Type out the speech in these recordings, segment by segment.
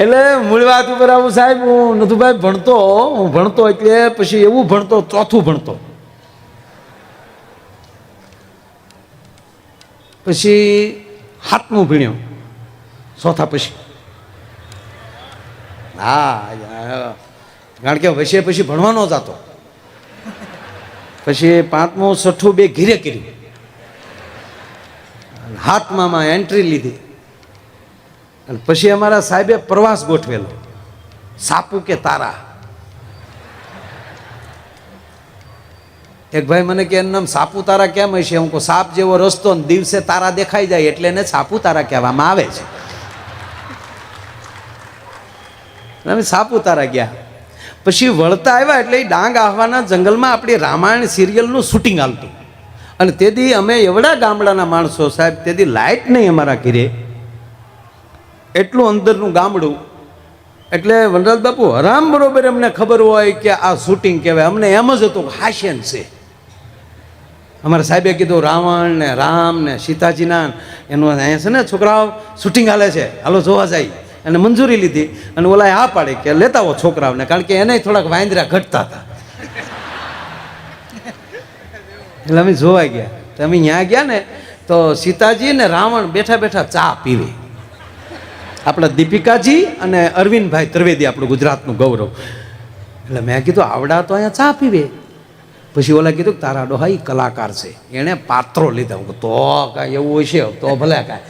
એટલે મૂળ વાત ઉપર આવું સાહેબ, હું નથુભાઈ ભણતો હું ભણતો એટલે પછી એવું ભણતો, ચોથું ભણતો. પછી હાથમું ભણ્યો, ચોથા પછી. હા, કારણ કે વૈશે પછી ભણવાનો જ હતો. પછી પાંચમું, છઠ્ઠું બે ઘીરે કર્યું. હાથમાં એન્ટ્રી લીધી. અને પછી અમારા સાહેબે પ્રવાસ ગોઠવેલો. સાપુ કે તારા. એક ભાઈ મને કે, એનું નામ સાપુતારા કેમ હશે? હું કહું, સાપ જેવો રસ્તો ને દિવસે તારા દેખાઈ જાય એટલે એને સાપુતારા કહેવામાં આવે છે. અમે સાપુતારા ગયા. પછી વળતા આવ્યા એટલે એ ડાંગ આહવાના જંગલમાં આપણી રામાયણ સિરિયલનું શૂટિંગ હાલતું. અને તેથી અમે એવડા ગામડાના માણસો સાહેબ, તેથી લાઇટ નહીં અમારા ઘીરે. એટલું અંદરનું ગામડું. એટલે વનરાજ બાપુ, હરામ બરોબર અમને ખબર હોય કે આ શૂટિંગ કહેવાય. અમને એમ જ હતું હાસ્યન છે. અમારા સાહેબે કીધું, રાવણ ને રામ ને સીતાજીના એનું અહીંયા છે ને છોકરાઓ શૂટિંગ હાલે છે. હાલો જોવા જાય. અને મંજૂરી લીધી. અને ઓલા આ પાડે કે, લેતા આવો છોકરાઓને. કારણ કે એને થોડાક વાંદરા ઘટતા હતા. એટલે અમે જોવા ગયા. તો અમે ત્યાં ગયા ને, તો સીતાજી ને રાવણ બેઠા બેઠા ચા પીવે. આપણા દીપિકાજી અને અરવિંદભાઈ ત્રિવેદી આપણું ગુજરાતનું ગૌરવ. એટલે મેં કીધું, આવડા તો અહીંયા ચા પીવે. પછી ઓલા કીધું તારા ડોહા એ કલાકાર છે. એણે પાત્રો લીધા. તો કાંઈ એવું હોય છે તો ભલે કાંઈ.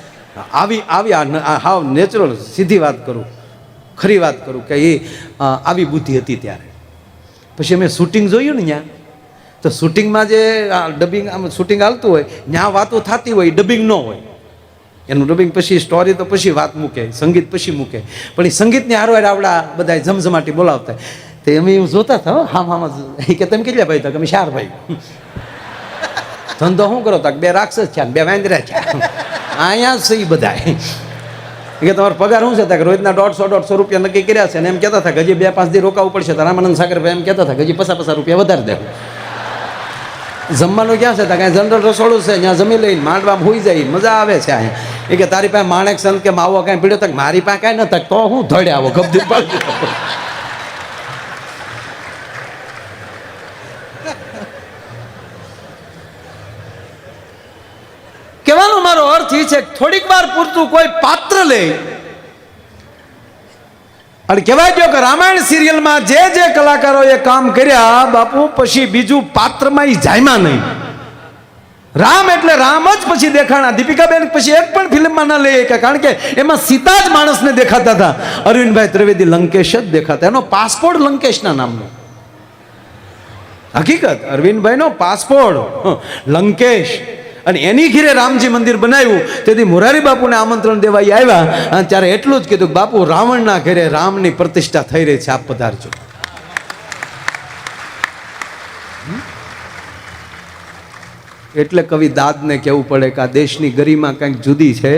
આવી આવી આ હાવ નેચરલ સીધી વાત કરું. ખરી વાત કરું કે એ આવી બુદ્ધિ હતી ત્યારે. પછી અમે શૂટિંગ જોયું ને ત્યાં. તો શૂટિંગમાં જે ડબિંગ, આમ શૂટિંગ હાલતું હોય, ત્યાં વાતો થતી હોય ડબિંગ ન હોય. એનું ડબિંગ પછી સ્ટોરી તો પછી વાત મૂકે સંગીત પછી મૂકે. પણ એ સંગીતની હારવાર આવડા બધા ઝમઝમાટી બોલાવતા. તે અમે એવું જોતા હતા હો, હામ એ કે તમે કેટલા ભાઈ તમે અમે ભાઈ. ધંધો શું કરો તા બે રાક્ષસ છે બે વાંદરા છે અહીંયા છે એ બધા કે તમારો પગાર શું છે? કે રોજના દોઢસો દોઢસો રૂપિયા નક્કી કર્યા છે. અને એમ કહેતા હતા હજી બે પાંચ દી રોકાવું પડશે. તો રામાનંદ સાગરભાઈ એમ કહેતા હતા હજી પચાસ પચાસ રૂપિયા વધારે દેવું. જમવાનું ક્યાં છે? ત્યાં જનરલ રસોડું છે? ત્યાં જમી લઈને માંડવા હોઈ જાય મજા આવે છે અહીંયા. એ કે તારી પાસે માણેક સંત કે માવો કાંઈ પીડ્યો તક મારી પાસે કાંઈ નતા તો હું ધડે આવો ગબદી પાડી કહેવાનો મારો અર્થ એ છે થોડીક વાર પૂરતું કોઈ પાત્ર લે અને કહેવાય ગયો કે રામાયણ સિરિયલમાં જે જે કલાકારોએ કામ કર્યા, બાપુ, પછી બીજું પાત્રમાં જાયમાં નહીં. રામ એટલે રામ જ પછી દેખાણા. દીપિકાબેન પછી એક પણ ફિલ્મમાં ન લઈ કે કારણ કે એમાં સીતા જ માણસને દેખાતા હતા. અરવિંદભાઈ ત્રિવેદી લંકેશ જ દેખાતા. એનો પાસપોર્ટ લંકેશના નામનો. હકીકત, અરવિંદભાઈનો પાસપોર્ટ. લંકેશ. અને એની ઘીરે રામજી મંદિર બનાવ્યું. તેથી મોરારી બાપુને આમંત્રણ દેવા આવ્યા અને ત્યારે એટલું જ કીધું બાપુ, રાવણના ઘેરે રામની પ્રતિષ્ઠા થઈ રહી છે, આપ પધારજો. એટલે કવિ દાદને કહેવું પડે કે આ દેશની ગરિમા કંઈક જુદી છે.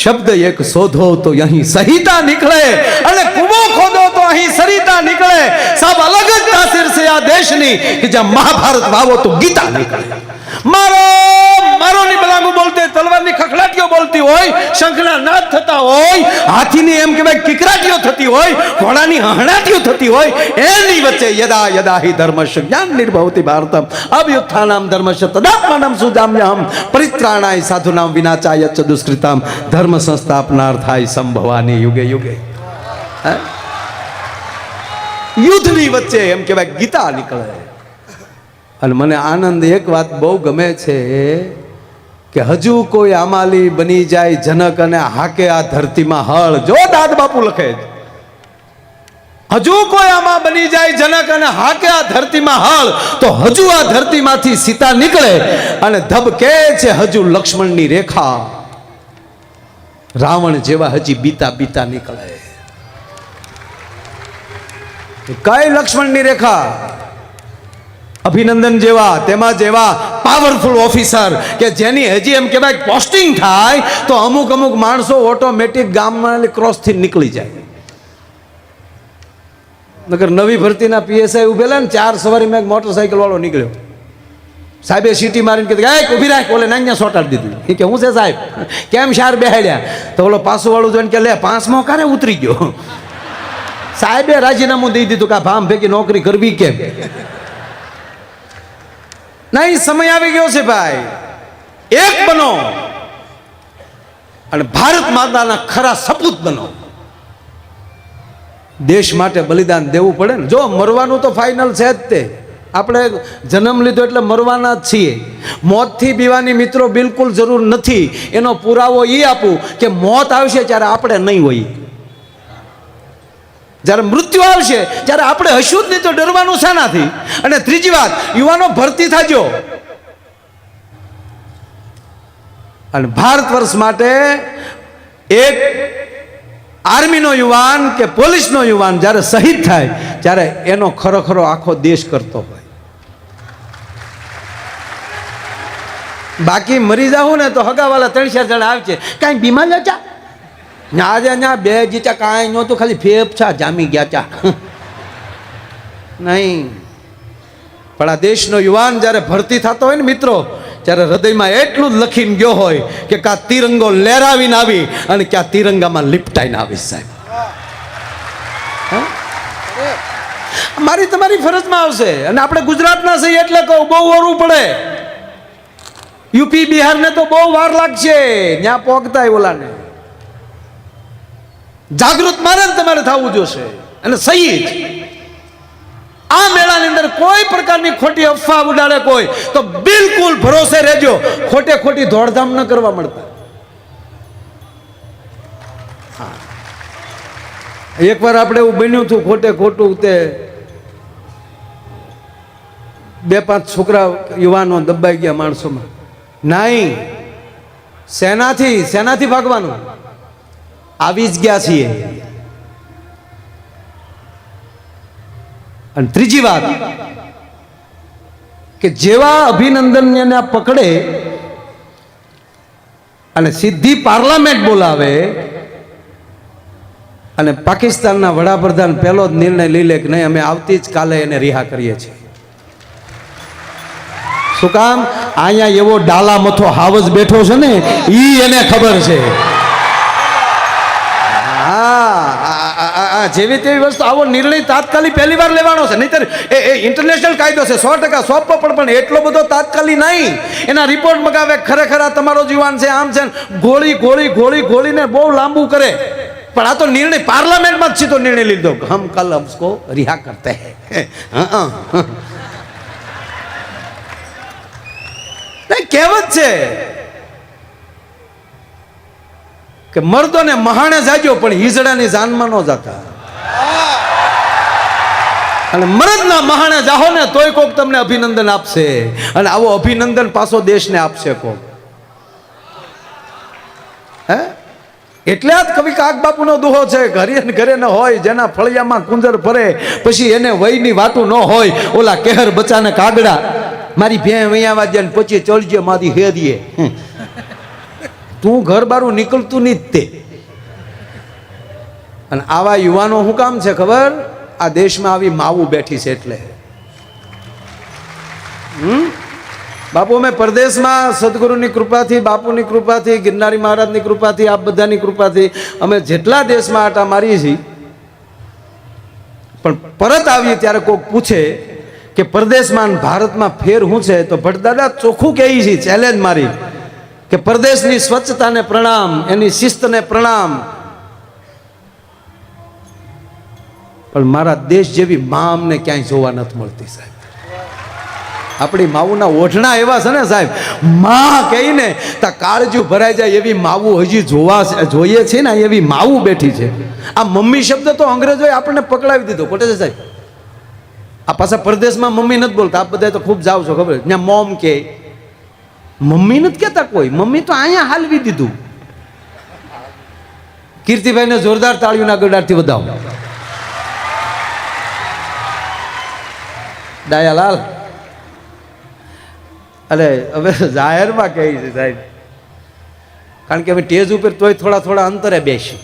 શબ્દ એક શોધો તો અહીં સહિતા નીકળે અને કુવો ખોદો તો અહીં સરિતા નીકળે. સાબ અલગ જ તાસીર છે આ દેશની કે જ્યાં મહાભારત વાવો તો ગીતા નીકળે. મારો મારો ની બલાંગુ બોલતે, તલવારની ખખડાટીઓ બોલતી હોય, શંખના નાદ થતા હોય, હાથીની એમ કહેવાય કિકરાટીઓ થતી હોય, ઘોડાની હહણાટીઓ થતી હોય, એની વચ્ચે યદા યદા હિ ધર્મશ જ્ઞાન નિર્ભવતી ભારતમ. અભ્યુત્થાનામ ધર્મશ તદાત્માનમ સુજામ્યામ પરિત્રાણાય સાધુનામ વિનાચાય ચ દુષ્કૃતામ. ધર્મ સંસ્થાપનાર્થાય સંભવાની યુગે યુગે? યુદ્ધની વચ્ચે એમ કહેવાય ગીતા નીકળે. અને મને આનંદ એક વાત બહુ ગમે છે કે હજુ કોઈ આમાલી બની જાય જનક અને હાકે આ ધરતીમાં હળ. જો દાદ બાપુ લખે હજુ કોઈ આમાં બની જાય જનક અને હાકે આ ધરતીમાં હળ, તો હજુ આ ધરતીમાંથી સીતા નીકળે અને ધબકે છે હજુ લક્ષ્મણની રેખા. રાવણ જેવા હજી બીતા બીતા નીકળે. કઈ લક્ષ્મણની રેખા? અભિનંદન જેવા, તેમાં જેવા પાવરફુલ ઓફિસર કે જેની હજી એમ કહેવાય પોસ્ટિંગ થાય તો અમુક અમુક માણસો ઓટોમેટિક ગામમાં ક્રોસથી નીકળી જાય. નગર નવી ભરતીના પીએસઆઈ ઉભેલા ને ચાર સવારી મેં એક મોટરસાઇકલ વાળો નીકળ્યો. સાહેબે સીટી મારીને કીધું કે ઊભી રાખ. ઓલે નાંગ્યા સોટાડી દીધું. એ કે હું છે સાહેબ? કેમ શાર બેહાડ્યા? તો ઓલો પાસુવાળું જોઈને કે, લે, પાંચમો કારે ઉતરી ગયો. સાહેબે રાજીનામું દઈ દીધું કે ભામ ભેગી નોકરી કરવી કેમ? નહીં, સમય આવી ગયો છે ભાઈ. એક બનો અને ભારત માતાના ખરા સપૂત બનો. દેશ માટે બલિદાન દેવું પડે ને. જો મરવાનું તો ફાઇનલ છે જ તે. આપણે જન્મ લીધો એટલે મરવાના જ છીએ. મોતથી બીવાની મિત્રો બિલકુલ જરૂર નથી. એનો પુરાવો એ આપું કે મોત આવશે ત્યારે આપણે નહીં હોઈએ. જ્યારે મૃત્યુ આવશે ત્યારે આપણે હશું જ નહીં તો ડરવાનું શાનાથી? અને ત્રીજી વાત, યુવાનો ભરતી થાજો. અને ભારત વર્ષ માટે એક આર્મીનો યુવાન કે પોલીસનો યુવાન જ્યારે શહીદ થાય, ત્યારે એનો ખરોખરો આખો દેશ કરતો હોય. બાકી મરી જાવું ને તો હગાવાલા ત્રણ ચાર જણા આવે છે કાંઈ બીમાર ચા ના આજે ના બે જીચા કાંઈ નહોતું ખાલી ફેફછા જામી ગયા ચા. નહીં. પણ આ દેશનો યુવાન જ્યારે ભરતી થતો હોય ને મિત્રો, ત્યારે હૃદયમાં એટલું જ લખીને ગયો હોય કે કા તિરંગો લહેરાવીને આવી અને ક્યાં તિરંગામાં લિપટાઈને આવી સાહેબ? મારી તમારી ફરજમાં આવશે. અને આપણે ગુજરાતના છીએ એટલે કહું, બહુ વરવું પડે. યુપી બિહારને તો બહુ વાર લાગશે. ત્યાં પહોંચતા ઓલાને. જાગૃત મારે તમારે થવું જોશે. અને સહી જ. આ મેળાની અંદર કોઈ પ્રકારની ખોટી અફવા ઉડાડે કોઈ, તો બિલકુલ ભરોસે રહેજો. ખોટે ખોટી દોડધામ ન કરવા મળતા. એકવાર આપણે એવું બન્યું હતું, ખોટે ખોટું તે બે પાંચ છોકરા યુવાનો દબાઈ ગયા માણસોમાં. નહીં સેનાથી સેનાથી ભાગવાનું. આવી જ ગયા છીએ. અને ત્રીજી વાત, કે જેવા અભિનંદનને પકડે અને સીધી પાર્લામેન્ટ બોલાવે અને પાકિસ્તાનના વડાપ્રધાન પહેલો જ નિર્ણય લઈ લે કે નહીં, અમે આવતી જ કાલે એને રિહા કરીએ છીએ. શું કામ? અહીંયા એવો ડાલા મથો હાવજ બેઠો છે ને એ એને ખબર છે. આ જેવી તેવી વસ્તુ. આવો નિર્ણય તાત્કાલિક પહેલી વાર લેવાનો છે. નહીતર એ એ ઇન્ટરનેશનલ કાયદો છે, સો ટકા સોંપો, પણ પણ એટલો બધો તાત્કાલિક નહીં. એના રિપોર્ટ મગાવે, ખરેખર આ તમારો જીવાન છે, આમ છે ગોળી ગોળી ગોળી, ગોળીને બહુ લાંબુ કરે. પણ આ તો નિર્ણય પાર્લામેન્ટમાં જ સીધો નિર્ણય લીધો. હમ કલ હમકો રિહા કરતે હે. હા હા કહેવત છે. કે મર્દોને મહાણે જાજો પણ હિજડાની જાનમાં ન જાતા. અને મરદના મહાણે જાહો ને તોય કોક તમને અભિનંદન આપશે. અને આવો અભિનંદન પાછો દેશને આપશે કોક. હે? એટલે જ કવિ કાક બાપુનો દુહો છે, ઘરે ઘરે ન હોય, જેના ફળિયામાં કુંજર ફરે, પછી એને વયની વાતું ન હોય, ઓલા કેહર બચાને કાગડા. મારી ભે વૈયા ને પછી ચડજે મારી હેરીએ. તું ઘર બારું નીકળતું નહીં જ તે. અને આવા યુવાનો શું કામ છે ખબર? આ દેશમાં આવી માવું બેઠી છે એટલે. બાપુ, અમે પરદેશમાં સદગુરુની કૃપાથી, બાપુની કૃપાથી, ગિરનારી મહારાજની કૃપાથી, આપ બધાની કૃપાથી અમે જેટલા દેશમાં આટા મારીએ છીએ, પણ પરત આવીએ ત્યારે કોઈક પૂછે કે પરદેશમાં ભારતમાં ફેર શું છે? તો ભટદાદા ચોખ્ખું કહે છે ચેલેન્જ મારી. કે પરદેશની સ્વચ્છતાને પ્રણામ, એની શિસ્તને પ્રણામ. પણ મારા દેશ જેવી મા અમને ક્યાંય જોવા નથી મળતી સાહેબ. આપણી માવુના ઓઢણા એવા છે ને સાહેબ. માં કહીને તા કાળજું ભરાઈ જાય એવી માવું હજી જોવા જોઈએ છે ને, એવી માવું બેઠી છે. આ મમ્મી શબ્દ તો અંગ્રેજોએ આપણને પકડાવી દીધો. ખોટે છે સાહેબ? આ પાછા પરદેશમાં મમ્મી નથી બોલતા. આપ બધા તો ખૂબ જાવ છો, ખબર ત્યાં મોમ કે મમ્મી નથી કહેતા કોઈ? મમ્મી તો અહીંયા હાલવી દીધું. કીર્તિભાઈને જોરદાર તાળીઓના ગડારથી વધાવો. ડાયાલાલ અરે હવે જાહેરમાં કહી છે સાહેબ. કારણ કે હવે ટેજ ઉપર તોય થોડા થોડા અંતરે બેસી.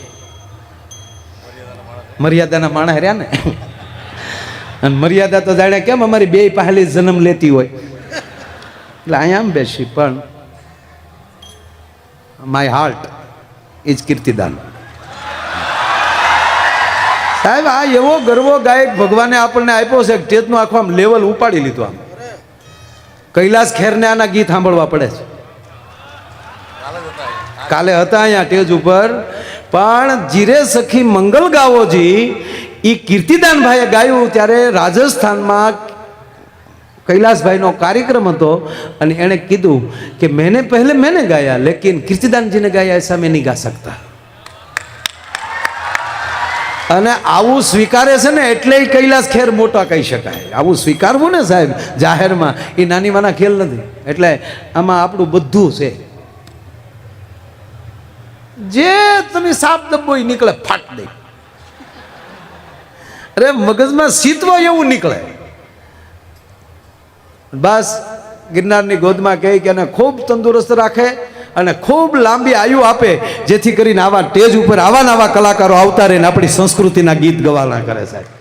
મર્યાદાના માણસ રહ્યા ને? અને મર્યાદા તો જાણે કેમ અમારી બે પહેલી જન્મ લેતી હોય. એટલે આમ બેસી, પણ માય હાર્ટ ઇઝ કીર્તિદાન સાહેબ, આ એવો ગર્વો ગાયક ભગવાને આપણને આપ્યો છે સ્ટેજનું આખું આમ લેવલ ઉપાડી લીધું આમ. કૈલાસ ખેરને આના ગીત સાંભળવા પડે છે. કાલે હતા અહીંયા ટેજ ઉપર, પણ જીરે સખી મંગલ ગાવોજી એ કીર્તિદાન ભાઈએ ગાયું, ત્યારે રાજસ્થાનમાં કૈલાસભાઈનો કાર્યક્રમ હતો અને એણે કીધું કે મેને પહેલે મેને ગાયા, લેકિન કીર્તિદાનજીને ગાયા એસા મેં નહીં ગા શકતા. અને આવું સ્વીકારે છે ને એટલે કૈલાસ ખેર મોટા કહી શકાય. આવું સ્વીકારવું ને સાહેબ, જાહેરમાં એ નાની વાના ખેલ નથી. એટલે આમાં આપણું બધું છે. જે તમે સાપ ડબ્બો નીકળે, ફાટ દે. અરે મગજમાં સીતવા એવું નીકળે. બસ ગિરનારની ગોદમાં કહે કે એને ખૂબ તંદુરસ્ત રાખે અને ખૂબ લાંબી આયુ આપે, જેથી કરીને આવા સ્ટેજ ઉપર આવા નવા કલાકારો આવતા રહે ને આપણી સંસ્કૃતિના ગીત ગવાના કરે સાહેબ.